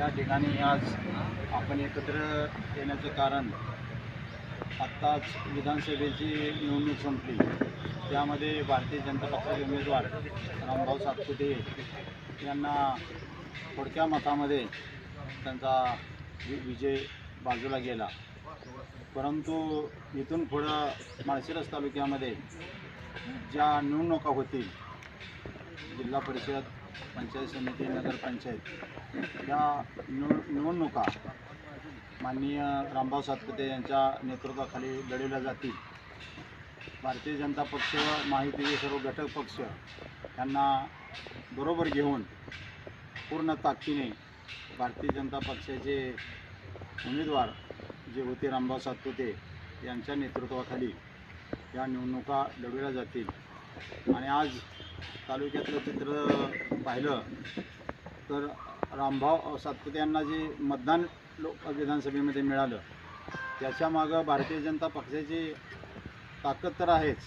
या ठिकाणी आज आपण एकत्र येण्याचं कारण आत्ताच विधानसभेची निवडणूक संपली. त्यामध्ये भारतीय जनता पक्षाचे उमेदवार रामभाऊ सातपुते यांना थोडक्या मतामध्ये त्यांचा वि- विजय बाजूला गेला. परंतु इथून पुढं माळशिरस तालुक्यामध्ये ज्या निवडणुका होतील जिल्हा परिषद पंचायत समिती नगरपंचायत. या निव निवडणुका माननीय रामभाऊ सातपुते यांच्या नेतृत्वाखाली लढवल्या जातील. भारतीय जनता पक्ष माहितीचे सर्व घटक पक्ष यांना बरोबर घेऊन पूर्ण ताकदीने भारतीय जनता पक्षाचे उमेदवार जे होते रामभाऊ सातपुते यांच्या नेतृत्वाखाली या निवडणुका लढवल्या जातील. आणि आज तालुक्यातलं चित्र पाहिलं तर रामभाव सातपुते यांना जे मतदान लोक विधानसभेमध्ये मिळालं त्याच्यामागं भारतीय जनता पक्षाची ताकद तर आहेच.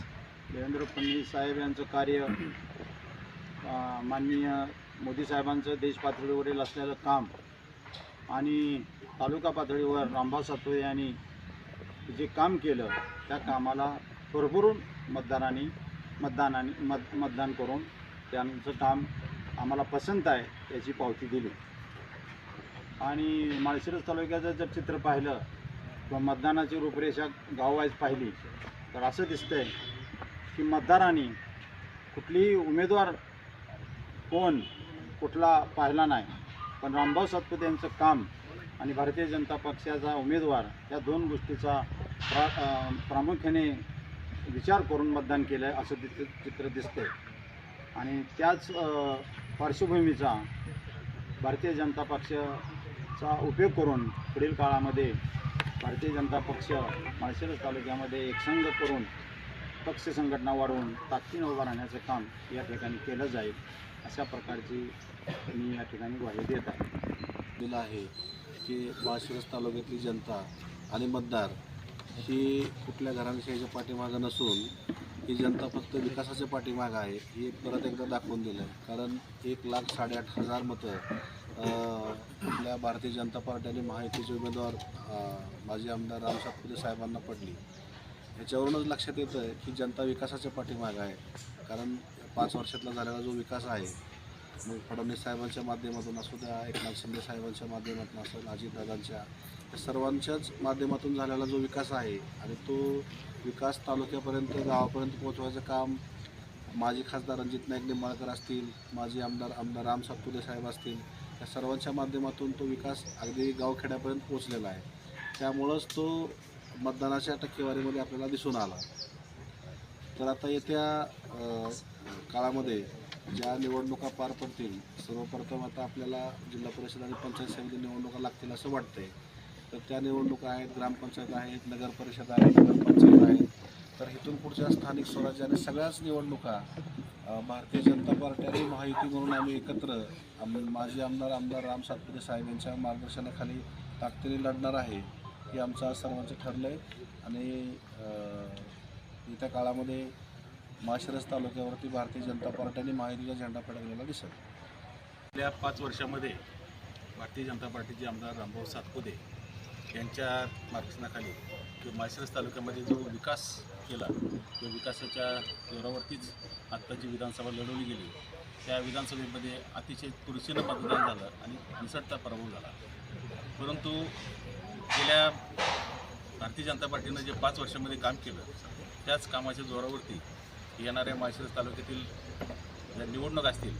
देवेंद्र फडणवीस साहेब यांचं कार्य माननीय मोदी साहेबांचं देश पातळीवरील असलेलं काम आणि तालुका पातळीवर रामभाऊ सातपुते यांनी जे काम केलं त्या कामाला भरभरून मतदारांनी मतदानाने मत मतदान करून त्यांचं काम आम्हाला पसंत आहे याची पावती दिली. आणि माळशिरस तालुक्याचं जर चित्र पाहिलं किंवा मतदानाची रूपरेषा गाववाईज पाहिली तर असं दिसतंय की मतदारांनी कुठलीही उमेदवार कोण कुठला पाहिला नाही पण रामभाऊ सातपुते यांचं काम आणि भारतीय जनता पक्षाचा उमेदवार या दोन गोष्टीचा प्रा प्रामुख्याने विचार करून मतदान केलं आहे असं चित्र चित्र दिसतंय. आणि त्याच पार्श्वभूमीचा भारतीय जनता पक्षाचा उपयोग करून पुढील काळामध्ये भारतीय जनता पक्ष माळशिरस तालुक्यामध्ये एक संघ करून पक्ष संघटना वाढवून ताकदीनं उभं राहण्याचं काम या ठिकाणी केलं जाईल अशा प्रकारची मी या ठिकाणी ग्वाही देत आहे. दिलं आहे की माळशिरस तालुक्यातली जनता आणि मतदार ही कुठल्या घराणशाहीच्या पाठीमागं नसून ही जनता फक्त विकासाच्या पाठीमागं आहे हे परत एकदा दाखवून दिलं आहे कारण एक लाख साडेआठ हजार मतं आपल्या भारतीय जनता पार्टीने महायुतीचे उमेदवार माजी आमदार राम सातपुते साहेबांना पडली. याच्यावरूनच लक्षात येतं आहे की जनता विकासाच्या पाठीमागं आहे. कारण पाच वर्षातला झालेला जो विकास आहे मग फडणवीस साहेबांच्या माध्यमातून असू द्या एकनाथ शिंदे साहेबांच्या माध्यमातून असेल अजितदादांच्या या सर्वांच्याच माध्यमातून झालेला जो विकास आहे आणि तो विकास तालुक्यापर्यंत गावापर्यंत पोहोचवायचं काम माजी खासदार रणजित नाईक निंबाळकर असतील माजी आमदार आमदार राम सातपुते साहेब असतील या सर्वांच्या माध्यमातून तो विकास अगदी गावखेड्यापर्यंत पोहोचलेला आहे. त्यामुळंच तो मतदानाच्या टक्केवारीमध्ये आपल्याला दिसून आला. तर आता येत्या काळामध्ये ज्या निवडणुका पार पडतील सर्वप्रथम आता आपल्याला जिल्हा परिषद आणि पंचायत समिती निवडणुका लागतील असं वाटतंय. तर त्या निवडणुका आहेत ग्रामपंचायत आहेत नगर परिषद आहे नगरपंचायत आहेत. तर इथून पुढच्या स्थानिक स्वराज्याने आणि सगळ्याच निवडणुका भारतीय जनता पार्टी आणि महायुती म्हणून आम्ही एकत्र आम माजी आमदार आमदार राम सातपुते साहेब यांच्या मार्गदर्शनाखाली ताकदीने लढणार आहे हे आमचं सर्वांचं ठरलं आहे आणि येत्या काळामध्ये माळशिरस तालुक्यावरती भारतीय जनता पार्टीने महायुतीचा झेंडा फडकलेला दिसत. गेल्या पाच वर्षामध्ये भारतीय जनता पार्टीचे आमदार रामभाऊ सातपुते यांच्या मार्गदर्शनाखाली किंवा माळशिरस तालुक्यामध्ये जो विकास केला तो विकासाच्या जोरावरतीच आत्ताची विधानसभा लढवली गेली. त्या विधानसभेमध्ये अतिशय तुळशीनं मतदान झालं आणि निसटता पराभव झाला. परंतु गेल्या भारतीय जनता पार्टीनं जे पाच वर्षामध्ये काम केलं त्याच कामाच्या जोरावरती येणाऱ्या माळशिरस तालुक्यातील ज्या निवडणूक असतील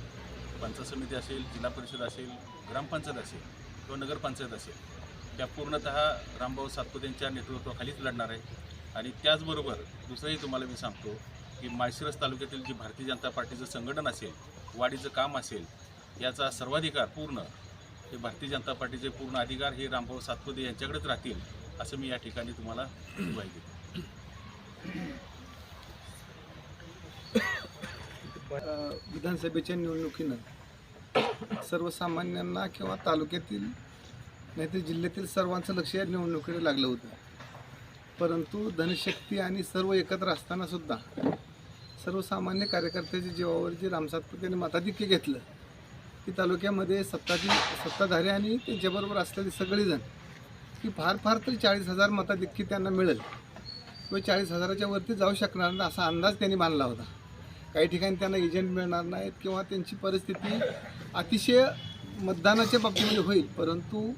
पंचायत समिती असेल जिल्हा परिषद असेल ग्रामपंचायत असेल किंवा नगरपंचायत असेल त्या पूर्णतः रामभाऊ सातपुतेंच्या नेतृत्वाखालीच लढणार आहे. आणि त्याचबरोबर दुसरंही तुम्हाला मी सांगतो की माळशिरस तालुक्यातील जे भारतीय जनता पार्टीचं संघटन असेल वाढीचं काम असेल याचा सर्वाधिकार पूर्ण हे भारतीय जनता पार्टीचे पूर्ण अधिकार हे रामभाऊ सातपुते यांच्याकडेच राहतील असं मी या ठिकाणी तुम्हाला पाहिजे देतो अ, विधानसभेच्या निवडणुकीनं सर्वसामान्यांना किंवा तालुक्यातील नाहीतर जिल्ह्यातील सर्वांचं लक्ष या निवडणुकीकडे लागलं होतं. परंतु धनशक्ती आणि सर्व एकत्र असताना सुद्धा सर्वसामान्य कार्यकर्त्याच्या जीवावर जे रामसातपुतेने मताधिक्य घेतलं की तालुक्यामध्ये सत्ताधी सत्ताधारी आणि त्यांच्याबरोबर असलेले सगळेजण की फार फार तरी चाळीस हजार मताधिक्य त्यांना मिळेल. किंवा चाळीस हजाराच्या वरती जाऊ शकणार असा अंदाज त्यांनी बांधला होता. काही ठिकाणी त्यांना एजंट मिळणार नाहीत किंवा त्यांची परिस्थिती अतिशय मतदानाच्या बाबतीमध्ये होईल. परंतु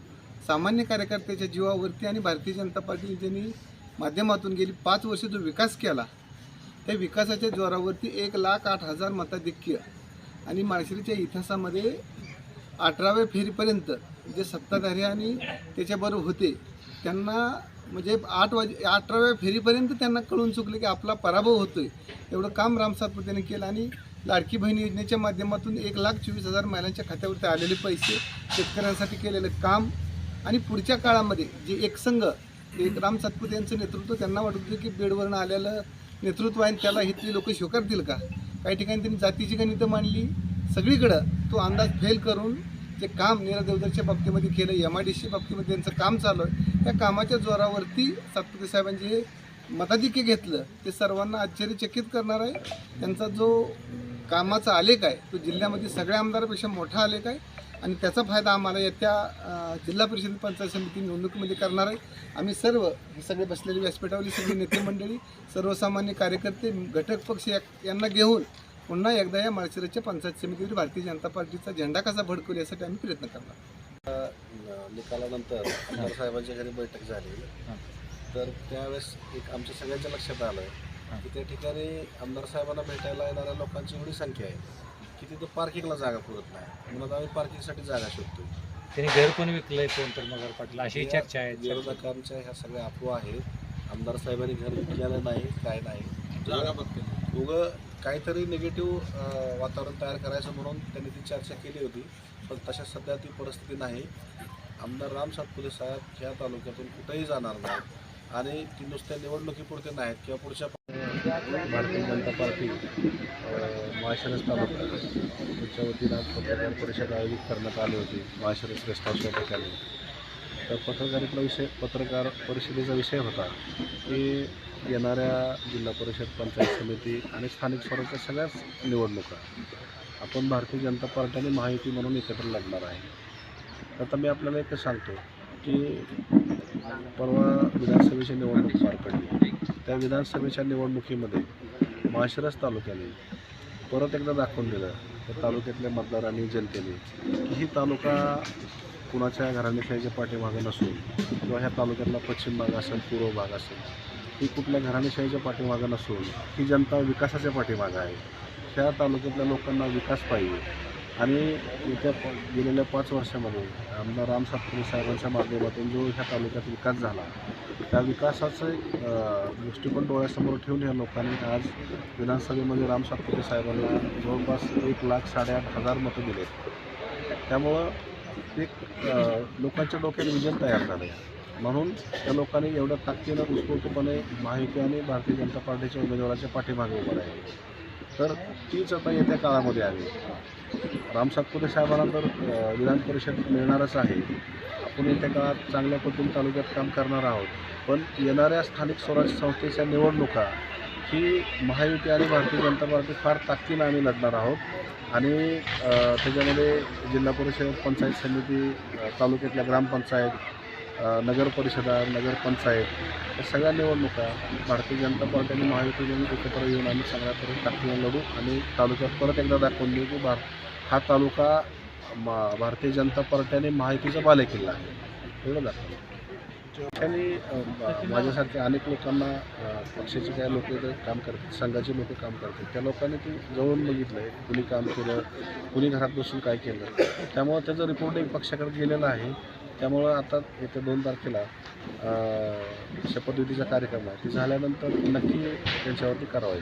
सामान्य कार्यकर्त्याच्या जीवावरती आणि भारतीय जनता पार्टी ज्यांनी माध्यमातून गेली पाच वर्ष जो विकास केला त्या विकासाच्या जोरावरती एक लाख आठ हजार मताधिक्य आणि माळशिरीच्या इतिहासामध्ये अठराव्या फेरीपर्यंत जे सत्ताधारी आणि त्याच्याबरोबर होते त्यांना म्हणजे आठ वाजे अठराव्या फेरीपर्यंत त्यांना कळून चुकले की आपला पराभव होतोय. एवढं काम राम सातपुतेने केलं आणि लाडकी बहीण योजनेच्या माध्यमातून एक लाख चोवीस हजार महिलांच्या खात्यावरती आलेले पैसे शेतकऱ्यांसाठी केलेलं काम आणि पुढच्या काळामध्ये जे एकसंघ एक राम सातपुते यांचं नेतृत्व त्यांना वाटत होतं की बेडवरनं आलेलं नेतृत्व आहे त्याला इथली लोक स्वीकारतील का? काही ठिकाणी त्यांनी जातीची गणितं मांडली. सगळीकडं तो अंदाज फेल करून जे काम नीरा देवदरच्या बाबतीमध्ये केलं एम आय डी सी बाबतीमध्ये त्यांचं काम चालू आहे. त्या कामाच्या जोरावरती सातपुते साहेबांचे हे मताधिक्य घेतलं ते सर्वांना आश्चर्यचकित करणार आहे. त्यांचा जो कामाचा आलेख आहे तो जिल्ह्यामध्ये सगळ्या आमदारापेक्षा मोठा आलेख आहे आणि त्याचा फायदा आम्हाला येत्या जिल्हा परिषद पंचायत समिती निवडणुकीमध्ये करणार आहे. आम्ही सर्व हे सगळे बसलेले व्यासपीठावरील सगळी नेते मंडळी सर्वसामान्य कार्यकर्ते घटक पक्ष या- यांना घेऊन पुन्हा एकदा या माळशिराच्या पंचायत समितीवर भारतीय जनता पार्टीचा झेंडा कसा भडकवू यासाठी आम्ही प्रयत्न करणार. निकालानंतर आमदार साहेबांच्या घरी बैठक झाली. तर त्यावेळेस एक आमच्या सगळ्यांच्या लक्षात आलं की त्या ठिकाणी आमदार साहेबांना भेटायला येणाऱ्या लोकांची एवढी संख्या आहे की तिथं पार्किंगला जागा पुरत नाही. म्हणून आम्ही पार्किंगसाठी जागा शोधतोय त्यांनी घर पण विकलंय कोण तर मगर पाटील अशी चर्चा आहे विरोधकांच्या ह्या सगळ्या अफवा आहेत. आमदार साहेबांनी घर विकलेलं नाही काय नाही. जागा बघते उगं काहीतरी निगेटिव्ह वातावरण तयार करायचं म्हणून त्यांनी ती चर्चा केली होती. पण तशा सध्या ती परिस्थिती नाही. आमदार राम सातपुते साहेब ह्या तालुक्यातून कुठेही जाणार नाहीत. आणि ती नुसत्या निवडणुकीपुरते नाहीत किंवा पुढच्या भारतीय जनता पार्टी माळशिरस तालुका त्याच्या वतीनं आज पत्रकार परिषद आयोजित करण्यात आली होती माळशिरस गेस्ट हाऊस या ठिकाणी तर पत्रकारितला विषय पत्रकार परिषदेचा विषय होता की येणाऱ्या जिल्हा परिषद पंचायत समिती आणि स्थानिक स्वराज्य सगळ्याच निवडणुका. आपण भारतीय जनता पार्टी आणि महायुती म्हणून एकत्र लढणार आहे. आता मी आपल्याला एकच सांगतो की परवा विधानसभेची निवडणूक पार पडली. त्या विधानसभेच्या निवडणुकीमध्ये माळशिरस तालुक्याने परत एकदा दाखवून दिलं. त्या तालुक्यातल्या मतदारांनी जनतेने की ही तालुका कुणाच्या घराणेशाहीच्या पाठीमागं नसून किंवा ह्या तालुक्यातला पश्चिम भाग असेल पूर्व भाग असेल ही कुठल्या घराणेशाहीच्या पाठीमागं नसून ही जनता विकासाच्या पाठीमागं आहे. ह्या तालुक्यातल्या लोकांना विकास पाहिजे. आणि येत्या प गेलेल्या पाच वर्षामध्ये आमदार राम सातपुते साहेबांच्या माध्यमातून जो ह्या तालुक्यात विकास झाला त्या विकासाचं एक, दृष्टिकोन डोळ्यासमोर ठेवून ह्या लोकांनी आज विधानसभेमध्ये राम सातपुते साहेबांना जवळपास एक लाख साडेआठ हजार मतं दिलेत त्यामुळं एक लोकांच्या डोक्यात विजन तयार झालं आहे म्हणून त्या लोकांनी एवढ्या ताकदीनं उत्स्फूर्तपणे महायुती आणि भारतीय जनता पार्टीच्या उमेदवाराच्या पाठीमागे उभं राहिले. तर तीच आता येत्या काळामध्ये आली. राम सातपुते साहेबांना तर विधान परिषद मिळणारच आहे. आपण येत्या काळात चांगल्या पद्धतीने तालुक्यात काम करणार आहोत. पण येणाऱ्या स्थानिक स्वराज्य संस्थेच्या निवडणुका ही महायुती आणि भारतीय जनता पार्टी फार ताकदीनं आम्ही लढणार आहोत. आणि त्याच्यामध्ये जिल्हा परिषद पंचायत समिती तालुक्यातल्या ग्रामपंचायत नगरपरिषदा नगर परिषदा नगरपंचायत या सगळ्या निवडणुका भारतीय जनता पार्टी आणि महायुती एकत्र येऊन आम्ही सगळ्यापर्यंत तऱ्हेने लढू आणि तालुक्यात परत एकदा दाखवून देऊ की भारत हा तालुका मा भारतीय जनता पार्ट्याने माहितीचा महायुतीचा बालेकिल्ला आहे. एवढं दाखवलं. त्यांनी माझ्यासारख्या अनेक लोकांना पक्षाचे काय लोक काम करतात संघाचे लोक काम करतात. त्या लोकांनी ते जवळून बघितलं आहे कुणी काम केलं कुणी घरात बसून काय केलं. त्यामुळं त्याचं रिपोर्टिंग पक्षाकडे गेलेलं आहे. त्यामुळं आता येत्या दोन तारखेला शपथविधीचा कार्यक्रम आहे. ते झाल्यानंतर नक्की त्यांच्यावरती कारवाई